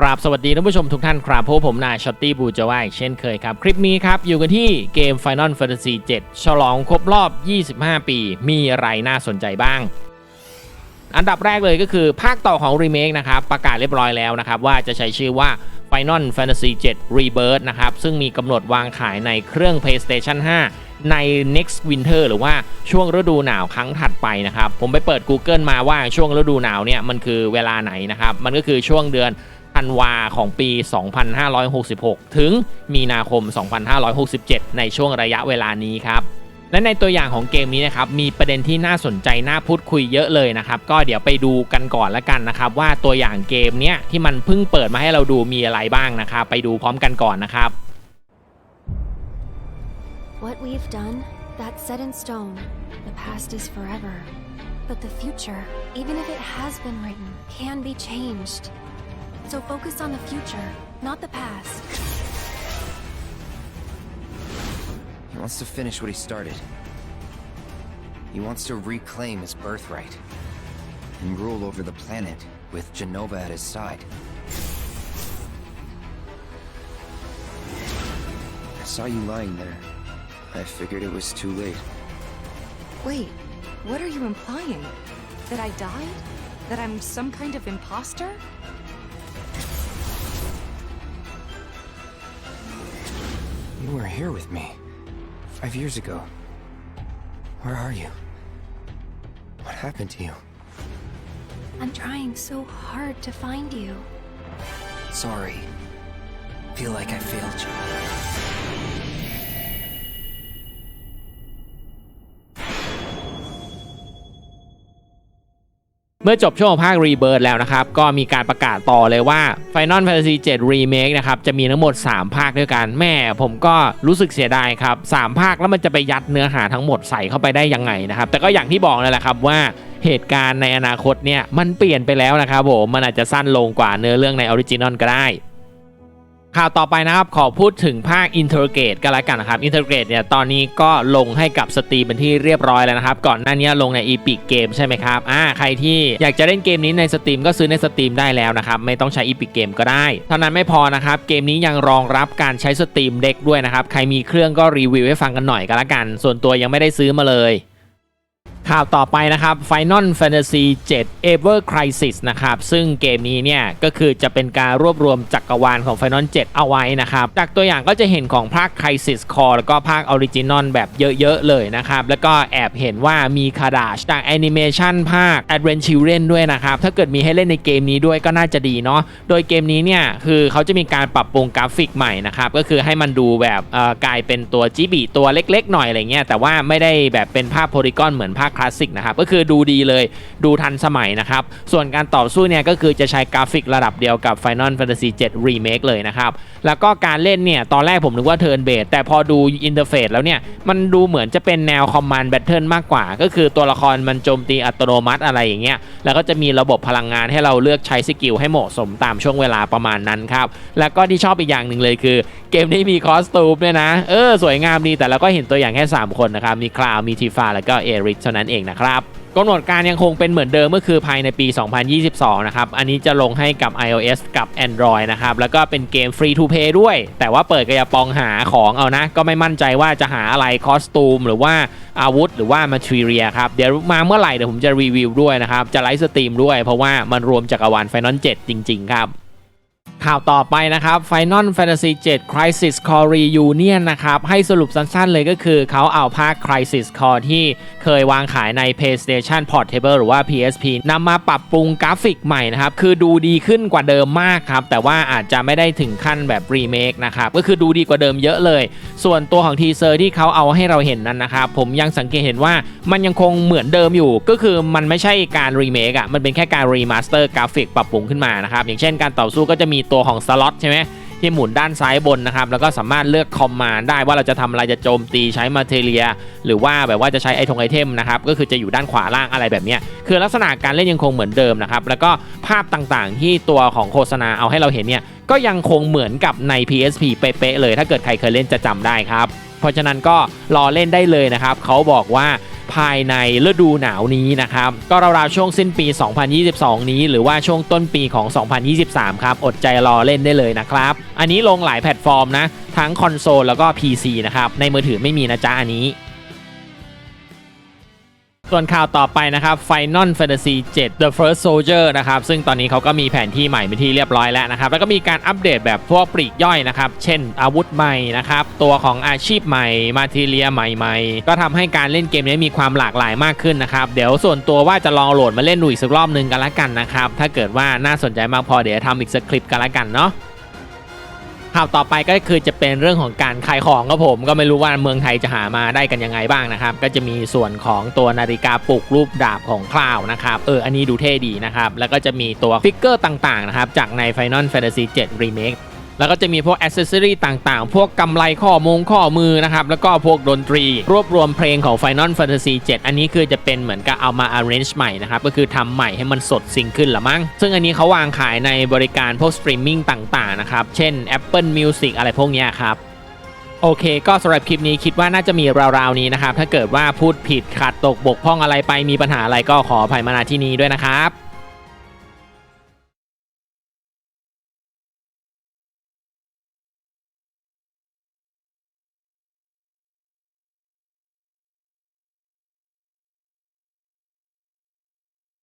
กราบสวัสดีท่านผู้ชมทุกท่านครับพบผมนายช็อตตี้บูจาวาอีกเช่นเคยครับ คลิปนี้ครับ อยู่กันที่เกม Final Fantasy 7 ฉลองครบรอบ 25 ปี มีอะไรน่าสนใจบ้าง อันดับแรกเลยก็คือภาคต่อของรีเมคนะครับ ประกาศเรียบร้อยแล้วนะครับ ว่าจะใช้ชื่อว่า Final Fantasy 7 Rebirth นะครับ ซึ่งมีกำหนดวางขายในเครื่อง PlayStation 5 ใน next winter หรือว่าช่วงฤดูหนาวครั้งถัดไปนะครับ ผมไปเปิด Google มาว่าช่วงฤดูหนาวเนี่ยมันคือเวลาไหนนะครับมันก็คือช่วงเดือน ธันวาของปี 2566 ถึงมีนาคม 2567 ในช่วงระยะเวลานี้ครับและในตัวอย่างของเกมนี้นะครับมีประเด็นที่น่าสนใจน่าพูดคุยเยอะเลยนะครับก็เดี๋ยวไปดูกันก่อนละกันนะครับว่าตัวอย่างเกมเนี้ยที่มันเพิ่งเปิดมาให้เราดูมีอะไรบ้างนะครับไปดูพร้อมกันก่อนนะครับ What we've done, that's set in stone. The past is forever. But the future, even if it has been written, can be changed. So focus on the future, not the past. He wants to finish what he started. He wants to reclaim his birthright and rule over the planet with Genova at his side. I saw you lying there. I figured it was too late. Wait, what are you implying? That I died? That I'm some kind of imposter? You were here with me five years ago. Where are you? What happened to you? I'm trying so hard to find you. Sorry. Feel like I failed you. มื่อจบช่วงภาครีเบิร์ดแล้วนะครับ ก็มีการประกาศต่อเลยว่า Final Fantasy 7 Remake นะครับ จะมีทั้งหมด 3 ภาคด้วยกัน แม่ผมก็รู้สึกเสียดายครับ 3 ภาคแล้วมันจะไปยัดเนื้อหาทั้งหมดใส่เข้าไปได้ยังไงนะครับ แต่ก็อย่างที่บอกนั่นแหละครับว่าเหตุการณ์ในอนาคตเนี่ยมันเปลี่ยนไปแล้วนะครับผมมันอาจจะสั้นลงกว่าเนื้อเรื่องในออริจินอลก็ได้ ข่าวต่อไปนะครับ ขอพูดถึงภาค Intergrade กันแล้วกันนะครับ Intergrade เนี่ยตอนนี้ก็ลงให้กับสตรีมเป็นที่เรียบร้อยแล้วนะครับ ก่อนหน้านี้ลงใน Epic Game ใช่ไหมครับ อ่าใครที่อยากจะเล่นเกมนี้ในสตรีมก็ซื้อในสตรีมได้แล้วนะครับ ไม่ต้องใช้ Epic Game ก็ได้ เท่านั้นไม่พอนะครับ เกมนี้ยังรองรับการใช้สตรีมเด็กด้วยนะครับ ใครมีเครื่องก็รีวิวให้ฟังกันหน่อยก็แล้วกัน ส่วนตัวยังไม่ได้ซื้อมาเลย ข่าวต่อไปนะครับ Final Fantasy 7 Ever Crisis นะครับ ซึ่งเกมนี้เนี่ย ก็คือจะเป็นการรวบรวมจักรวาลของ Final 7 เอาไว้นะครับ จากตัวอย่างก็จะเห็นของภาค Crisis Core แล้วก็ภาค Original แบบเยอะ ๆ เลยนะครับ แล้วก็แอบเห็นว่ามีคาดาชจากแอนิเมชันภาค Advent Children ด้วยนะครับ ถ้าเกิดมีให้เล่นในเกมนี้ด้วยก็น่าจะดีเนาะโดยเกมนี้เนี่ยคือเขาจะมีการปรับปรุงกราฟิกใหม่นะครับก็คือให้มันดูแบบกลายเป็นตัวจิบิตัวเล็กๆหน่อยอะไรเงี้ยแต่ว่าไม่ได้แบบเป็นภาพโพลีกอนเหมือนภาคลาสสิกนะครับก็คือดูดีเลยดูทันสมัยนะครับ ส่วนการต่อสู้เนี่ยก็คือจะใช้กราฟิกระดับเดียวกับ Final Fantasy 7 Remake เลยนะครับแล้วก็การเล่นเนี่ยตอนแรกผมนึกว่าเทิร์นเบสแต่พอดูอินเทอร์เฟซแล้วเนี่ยมันดูเหมือนจะเป็นแนวคอมมานด์แบทเทิลมากกว่า ก็คือตัวละครมันโจมตีอัตโนมัติอะไรอย่างเงี้ยแล้วก็จะมีระบบพลังงานให้เราเลือกใช้สกิลให้เหมาะสมตามช่วงเวลาประมาณนั้นครับแล้วก็ที่ชอบอีกอย่างหนึ่งเลยคือ เกมนี้มีคอสตูมด้วยนะเออสวยงามดีแต่เราก็เห็นตัวอย่างแค่ 3 คนนะครับมีคลาวมีทีฟาแล้วก็เอริสเท่านั้นเองนะครับกำหนดการยังคงเป็นเหมือนเดิมก็คือภายในปี 2022 นะครับ อันนี้จะลงให้กับ iOS กับ Android นะครับ แล้วก็เป็นเกมฟรีทูเพย์ด้วย แต่ว่าเปิดกระยาปองหาของเอานะ ก็ไม่มั่นใจว่าจะหาอะไรคอสตูม หรือว่าอาวุธ หรือว่ามาทรีเรียครับ เดี๋ยวมาเมื่อไหร่เดี๋ยวผมจะรีวิวด้วยนะครับ จะไลฟ์สตรีมด้วย เพราะว่ามันรวมจักรวาล Final 7จริง ๆ ครับ ข่าวต่อไปนะครับ Final Fantasy 7 Crisis Core Reunion นะครับ ให้สรุปสั้นๆเลยก็คือเขาเอาภาค Crisis Core ที่เคยวางขายใน PlayStation Portable หรือว่า PSP นำมาปรับปรุงกราฟิกใหม่นะครับ คือดูดีขึ้นกว่าเดิมมากครับ แต่ว่าอาจจะไม่ได้ถึงขั้นแบบรีเมคนะครับ ก็คือดูดีกว่าเดิมเยอะเลย ส่วนตัวของทีเซอร์ที่เขาเอาให้เราเห็นนั้นนะครับ ผมยังสังเกตเห็นว่ามันยังคงเหมือนเดิมอยู่ ก็คือมันไม่ใช่การรีเมคอะมันเป็นแค่การรีมาสเตอร์กราฟิกปรับปรุงขึ้นมานะครับอย่างเช่นการต่อสู้ก็จะมีตัวของสล็อตใช่ไหมที่หมุนด้านซ้ายบนนะครับ แล้วก็สามารถเลือกคอมมานด์ได้ว่าเราจะทำอะไรจะโจมตีใช้มาเทเรีย หรือว่าแบบว่าจะใช้ไอทงไอเทมนะครับ ก็คือจะอยู่ด้านขวาล่างอะไรแบบนี้คือลักษณะการเล่นยังคงเหมือนเดิมนะครับ แล้วก็ภาพต่างๆ ที่ตัวของโฆษณาเอาให้เราเห็นเนี่ยก็ยังคงเหมือนกับใน PSP เป๊ะๆเลย ถ้าเกิดใครเคยเล่นจะจำได้ครับ เพราะฉะนั้นก็รอเล่นได้เลยนะครับเขาบอกว่า ภายในฤดูหนาวนี้นะครับ ก็ราวๆช่วงสิ้นปี 2022 นี้หรือว่าช่วงต้นปีของ 2023 ครับ อดใจรอเล่นได้เลยนะครับ อันนี้ลงหลายแพลตฟอร์มนะ ทั้งคอนโซลแล้วก็ PC นะครับ ในมือถือไม่มีนะจ๊ะอันนี้ ส่วนข่าวต่อไปนะครับ Final Fantasy 7 The First Soldier นะครับ ซึ่งตอนนี้เขาก็มีแผนที่ใหม่เป็นที่เรียบร้อยแล้วนะครับ แล้วก็มีการอัปเดตแบบพวกปลีกย่อยนะครับ เช่นอาวุธใหม่นะครับ ตัวของอาชีพใหม่มาทีเรียใหม่ๆ ก็ทำให้การเล่นเกมนี้มีความหลากหลายมากขึ้นนะครับ เดี๋ยวส่วนตัวว่าจะลองโหลดมาเล่นดูอีกสักรอบหนึงกันละกันนะครับ ถ้าเกิดว่าน่าสนใจมากพอเดี๋ยวทำอีกสักคลิปกันละกันเนาะ ข่าวต่อไปก็คือจะเป็นเรื่องของการขายของครับผมก็ไม่รู้ว่าเมืองไทยจะหามาได้กันยังไงบ้างนะครับ ก็จะมีส่วนของตัวนาฬิกาปลุกรูปดาบของคลาวนะครับเอออันนี้ดูเท่ดีนะครับแล้วก็จะมีตัวฟิกเกอร์ต่างๆนะครับจากใน Final Fantasy 7 Remake แล้วก็จะมีพวกอ c เซสซอรีต่างๆ พวกกำไรข้อมงข้อมือนะครับ แล้วก็พวกดนตรี รวบรวมเพลงของ Final Fantasy 7 อันนี้คือจะเป็นเหมือนกับเอามา arrange ใหม่นะครับ ก็คือทำใหม่ให้มันสดซิงขึ้นละมั้ง ซึ่งอันนี้เขาวางขายในบริการพวกสตรีมมิ่งต่างๆนะครับ เช่น Apple Music อะไรพวกเนี้ยครับโอเค ก็สำหรับคลิปนี้คิดว่าน่าจะมีราวๆนี้นะครับ ถ้าเกิดว่าพูดผิดขัดตกบกพร่องอะไรไปมีปัญหาอะไรก็ขออภัยมาณที่นี้ด้วยนะครับ